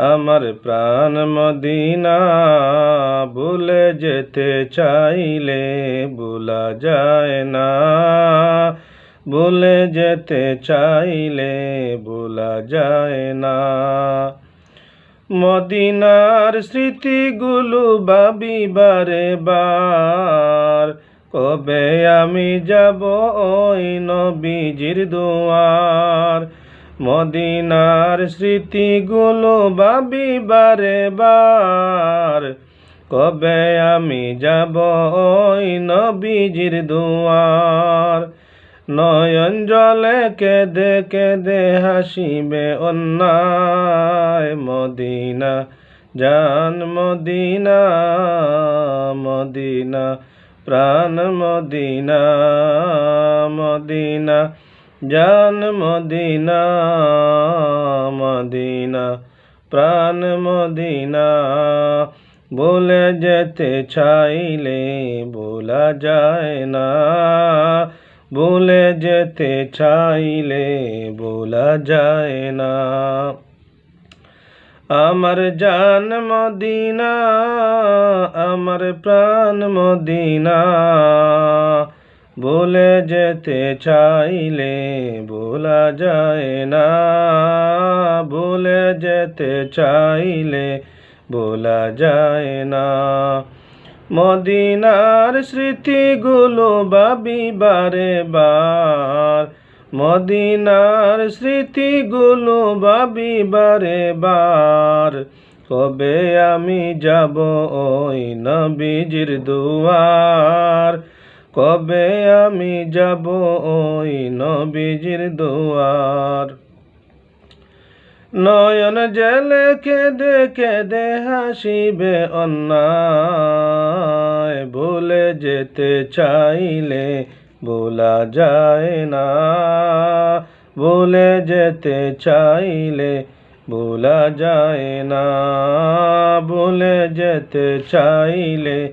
আমার প্রাণ মদিনা ভুলে যেতে চাইলে ভোলা যায় না। ভুলে যেতে চাইলে ভোলা যায় না। মদিনার স্মৃতিগুলো ভাবি বারে বার। কবে আমি যাব ওই নবীজির দুয়ার? মদিনার স্মৃতিগুলো ভাবি বারে বার। কবে আমি যাব ওই নবীজির দুয়ার? নয়ন জলে কেঁদে কেঁদে হাসিবে অন্যায়। মদিনা, জান মদিনা মদিনা, প্রাণ মদিনা মদিনা। জান মদিনা মদিনা, প্রাণ মদিনা। বলে যেতে চাইলে বলা যায় না। বলে যেতে চাইলে বলা যায় না। আমার জান মদিনা, আমার প্রাণ মদিনা। বলে যেতে চাইলে বলা যায় না। বলে যেতে চাইলে বলা যায় না। মদিনার স্মৃতিগুলো ভাবি বারে বার। মদিনার স্মৃতিগুলো ভাবি বারে বার। কবে আমি যাব ওই নবীজির দুয়ার? কবে আমি যাব ওই নবীজির দুয়ার? নয়ন জেলে কেঁদে কেঁদে হাসিবে অন্যায়, ভুলে যেতে চাইলে বলা যায় না। ভুলে যেতে চাইলে বলা যায় না। ভুলে যেতে চাইলে